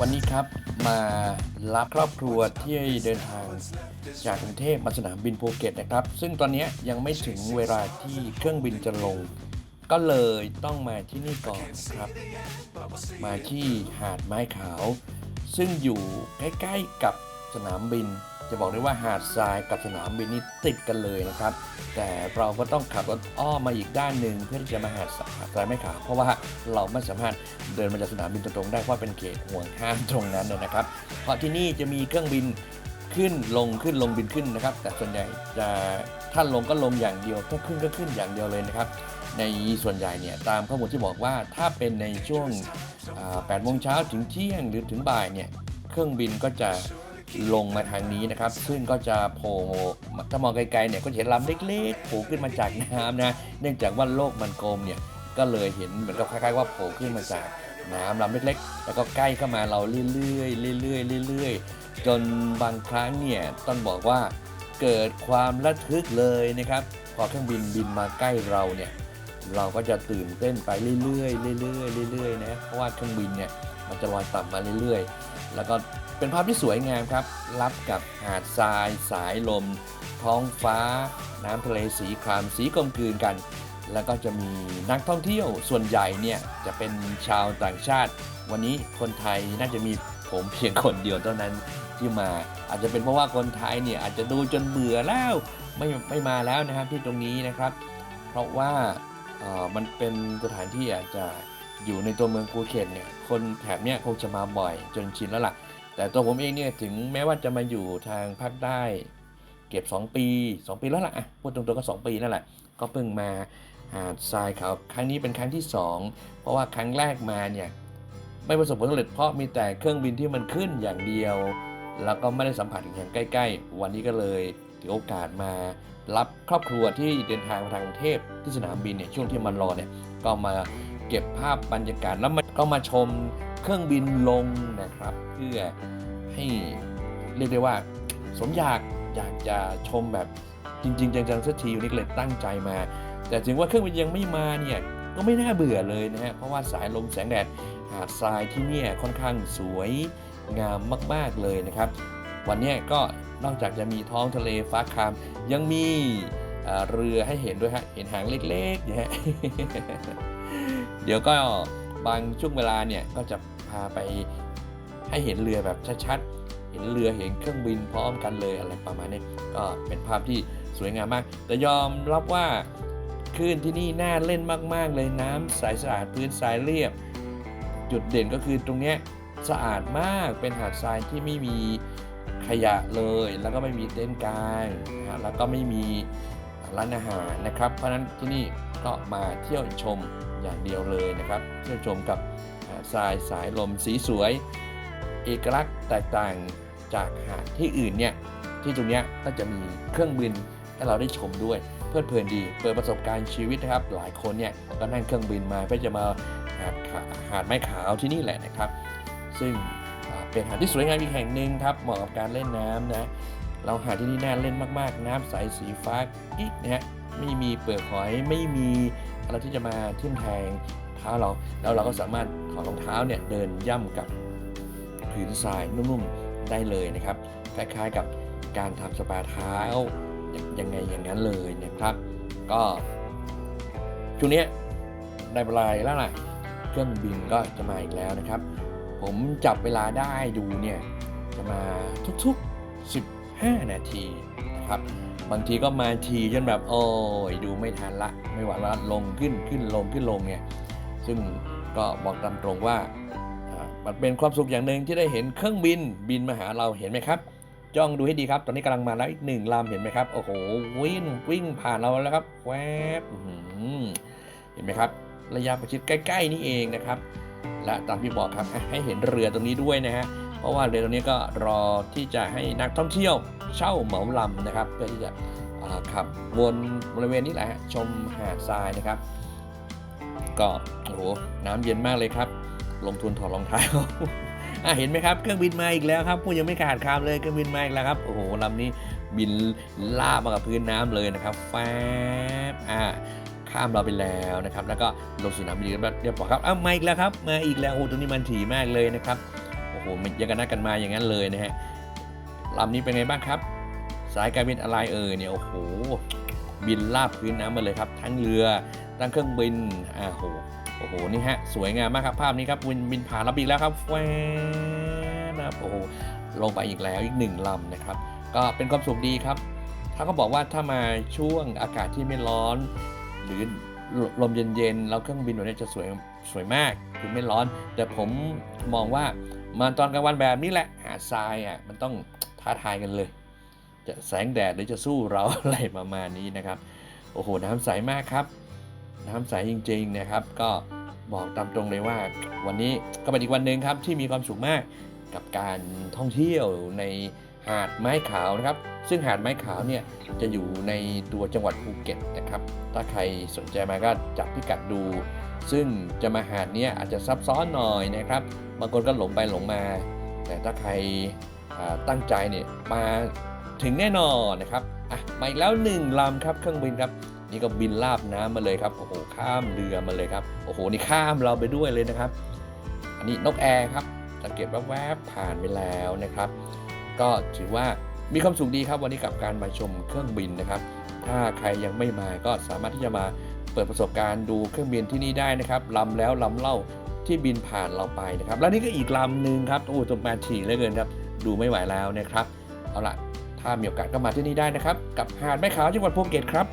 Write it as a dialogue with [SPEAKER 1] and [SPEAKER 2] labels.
[SPEAKER 1] วันนี้ครับมารับครอบครัวที่เดินทางจากกรุงเทพมาสนามบินภูเก็ตนะครับ ซึ่งตอนนี้ยังไม่ถึงเวลาที่เครื่องบินจะลง ก็เลยต้องมาที่นี่ก่อนนะครับ มาที่หาดไม้ขาว ซึ่งอยู่ใกล้ๆกับสนามบิน จะบอกได้ว่าหาดทรายกับสนามบินนี่ติดกันเลยนะครับ แต่เราก็ต้องขับรถอ้อมมาอีกด้านหนึ่งเพื่อที่จะมาหาดทรายไม้ขาวเพราะว่าเราไม่สามารถเดินมาจากสนามบินตรงๆได้เพราะเป็นเขตห่วงห้ามตรงนั้นเลยนะครับ เพราะที่นี่จะมีเครื่องบินขึ้นลงขึ้นลงบินขึ้นนะครับ แต่ส่วนใหญ่จะถ้าลงก็ลงอย่างเดียวถ้าขึ้นก็ขึ้นอย่างเดียวเลยนะครับในส่วนใหญ่เนี่ยตามข้อมูลที่บอกว่าถ้าเป็นในช่วง8โมงเช้าถึงเที่ยงหรือถึงบ่ายเนี่ยเครื่องบินก็จะ ลงมาทางนี้นะครับ ซึ่งก็จะโผล่ถ้ามองไกลๆเนี่ยก็เห็นลำเล็กๆโผล่ขึ้นมาจากน้ำนะเนื่องจากว่าโลกมันกลมเนี่ยก็เลยเห็นเหมือนกับคล้ายๆว่าโผล่ขึ้นมาจากน้ำลำเล็กๆ แล้วก็ใกล้เข้ามาเราเรื่อยๆเรื่อยๆเรื่อยๆจนบางครั้งเนี่ยต้องบอกว่าเกิดความระทึกเลยนะครับพอเครื่องบินบินมาใกล้เราเนี่ยเราก็จะตื่นเต้นไปเรื่อยๆเรื่อยๆเรื่อยๆนะเพราะว่าเครื่องบินเนี่ยมันจะลอยต่ำมาเรื่อยๆ แล้วก็ เป็นภาพที่สวยงามครับ รับกับหาดทราย สายลม ท้องฟ้า น้ำทะเลสีครามสีกลมกลืนกัน แล้วก็จะมีนักท่องเที่ยวส่วนใหญ่เนี่ยจะเป็นชาวต่างชาติ วันนี้คนไทยน่าจะมีผมเพียงคนเดียวเท่านั้นที่มา อาจจะเป็นเพราะว่าคนไทยเนี่ยอาจจะดูจนเบื่อแล้วไม่ไม่มาแล้วนะครับที่ตรงนี้นะครับ เพราะว่าออมันเป็นสถานที่อาจจะอยู่ในตัวเมืองภูเก็ตเนี่ยคนแถบเนี้ยคงจะมาบ่อยจนชินแล้วล่ะ แต่ตัวผมเองเนี่ยถึงแม้ว่าจะมาอยู่ทางภาคใต้เก็บ 2 ปี 2 ปีแล้วล่ะอะพูดตรงๆก็ 2 ปีนั่นแหละ ก็เพิ่งมาหาดทรายขาวครั้งนี้เป็นครั้งที่ 2 เพราะว่าครั้งแรกมาเนี่ยไม่ประสบผลสำเร็จเพราะมีแต่เครื่องบินที่มันขึ้นอย่างเดียว แล้วก็ไม่ได้สัมผัสถึงอย่างใกล้ๆ วันนี้ก็เลยถือโอกาสมารับครอบครัวที่เดินทางมาทางกรุงเทพที่สนามบินเนี่ยช่วงที่มันรอเนี่ยก็มาเก็บภาพบรรยากาศแล้วมันก็มาชม เครื่องบินลงนะครับ เพื่อให้เรียกได้ว่า สมอยากอยากจะชมแบบจริง ๆ จังๆสักทีนนี้เลยตั้งใจมา แต่ถึงว่าเครื่องบินยังไม่มาเนี่ยก็ไม่น่าเบื่อเลยนะฮะเพราะว่าสายลมแสงแดดหาดทรายที่เนี่ยค่อนข้างสวยงามมาก ๆเลยนะครับ วันนี้ก็นอกจากจะมีท้องทะเลฟ้าครามยังมีเรือให้เห็นด้วยฮะเห็นหางเล็กๆเนี่ยฮะเดี๋ยวก็บางช่วงเวลาเนี่ยก็จะาไปให้เห็นเรือแบบชัดๆ เห็นเรือเห็นเครื่องบินพร้อมกันเลยอะไรประมาณนี้ ก็เป็นภาพที่สวยงามมาก แต่ยอมรับว่าคลื่นที่นี่น่าเล่นมากๆ เลยน้ำใสสะอาดพื้นทรายเรียบ จุดเด่นก็คือตรงนี้สะอาดมากเป็นหาดทรายที่ไม่มีขยะเลย แล้วก็ไม่มีเต็นกลางนะแล้วก็ไม่มีร้านอาหารนะครับ เพราะนั้นที่นี่ก็มาเที่ยวชมอย่างเดียวเลยนะครับ เที่ยวชมกับ ทรายสายลมสีสวย เอกลักษณ์แตกต่างจากหาดที่อื่นเนี่ยที่ตรงนี้ก็จะมีเครื่องบินให้เราได้ชมด้วย เพลิดเพลินดี เปิดประสบการณ์ชีวิตนะครับ หลายคนเนี่ยก็นั่งเครื่องบินมาเพื่อจะมาหาดหาดไม้ขาวที่นี่แหละนะครับ ซึ่งเป็นหาดที่สวยงามอีกแห่งหนึ่งครับเหมาะกับการเล่นน้ำนะเราหาดที่นี่น่าเล่นมากๆ น้ำใสสีฟ้ากิ๊กนะฮะไม่มีเปลือกหอยไม่มีอะไรที่จะมาทิ่มแทง ท้าเรา แล้วเราก็สามารถถอดรองเท้าเนี่ยเดินย่ำกับผืนทรายนุ่มๆได้เลยนะครับ คล้ายๆกับการทำสปาเท้ายังไงอย่างนั้นเลยนะครับ ก็ช่วงนี้ได้เวลาแล้วล่ะเครื่องบินก็จะมาอีกแล้วนะครับ ผมจับเวลาได้ดูเนี่ยจะมาทุกๆ 15 นาทีนะครับบางทีก็มาทีจนแบบโอ้ยดูไม่ทันละ ไม่ไหวละลงขึ้นขึ้นลงขึ้นลงเนี่ย ซึ่งก็บอกตามตรงว่ามันเป็นความสุขอย่างหนึ่งที่ได้เห็นเครื่องบินบินมาหาเราเห็นไหมครับ จ้องดูให้ดีครับ ตอนนี้กำลังมาแล้วอีกหนึ่งลำเห็นไหมครับ โอ้โหวิ่งวิ่งผ่านเราแล้วครับแวบอื้อหือเห็นไหมครับ ระยะประชิดใกล้ ๆ นี่เองนะครับ และตามที่บอกครับให้เห็นเรือตรงนี้ด้วยนะฮะเพราะว่าเรือตรงนี้ก็รอที่จะให้นักท่องเที่ยวเช่าเหมาลำนะครับ เพื่อที่จะขับวนบริเวณนี้แหละชมหาดทรายนะครับ ก็โอ้โหน้ำเย็นมากเลยครับ ลงทุนถอดรองเท้าอะเห็นไหมครับเครื่องบินมาอีกแล้วครับพูดยังไม่ขาดคำเลยเครื่องบินมาอีกแล้วครับโอ้โหลำนี้บินลาบมากับพื้นน้ำเลยนะครับแฟบอ่าข้ามเราไปแล้วนะครับ แล้วก็ลงสู่นามบินเรียบร้อยครับอ้าวมาอีกแล้วครับมาอีกแล้วโอ้โหตรงนี้มันถี่มากเลยนะครับโอ้โหมันยังกันนัดกันมาอย่างนั้นเลยนะฮะลำนี้เป็นไงบ้างครับ สายการบินอะไรเอ่ยเนี่ยโอ้โห บินลาบพื้นน้ำมาเลยครับ ทั้งเรือทั้งเครื่องบินอ่าโหโอ้โหนี่ฮะสวยงามมากครับภาพนี้ครับบินบินผ่านลำอีกแล้วครับแฟนนะโอ้โหลงไปอีกแล้วอีกหนึ่งลำนะครับ ก็เป็นความสุขดีครับถ้าเขาบอกว่าถ้ามาช่วงอากาศที่ไม่ร้อน หรือลมเย็นๆแล้วเครื่องบินแบบนี้จะสวยสวยมากคือไม่ร้อน แต่ผมมองว่ามาตอนกลางวันแบบนี้แหละหาดทรายอะมันต้องท้าทายกันเลย จะแสงแดดหรือจะสู้เราอะไรประมาณนี้นะครับโอ้โหน้ำใสมากครับ น้ำใสจริงๆนะครับ ก็บอกตามตรงเลยว่าวันนี้ก็เป็นอีกวันหนึ่งครับที่มีความสุขมากกับการท่องเที่ยวในหาดไม้ขาวนะครับ ซึ่งหาดไม้ขาวเนี่ยจะอยู่ในตัวจังหวัดภูเก็ตนะครับ ถ้าใครสนใจมาก็จับพิกัดดู ซึ่งจะมาหาดเนี้ยอาจจะซับซ้อนหน่อยนะครับ บางคนก็หลงไปหลงมา แต่ถ้าใครตั้งใจเนี่ยมา ถึงแน่นอนนะครับอะมาอีกแล้วหนึ่งลำครับเครื่องบินครับ นี่ก็บินลาบน้ำมาเลยครับโอ้โหข้ามเรือมาเลยครับโอ้โหนี่ข้ามเราไปด้วยเลยนะครับ อันนี้นกแอร์ครับสังเกตแวบๆผ่านไปแล้วนะครับ ก็ถือว่ามีความสุขดีครับวันนี้กับการมาชมเครื่องบินนะครับ ถ้าใครยังไม่มาก็สามารถที่จะมาเปิดประสบการณ์ดูเครื่องบินที่นี่ได้นะครับลำแล้วลำเล่าที่บินผ่านเราไปนะครับ แล้วนี่ก็อีกลำหนึ่งครับโอ้ตรงมาถี่เหลือเกินครับ ดูไม่ไหวแล้วนะครับ เอาละ ถ้ามีโอกาสก็มาที่นี่ได้นะครับ กับหาดแม่ขาวจังหวัดภูเก็ตครับ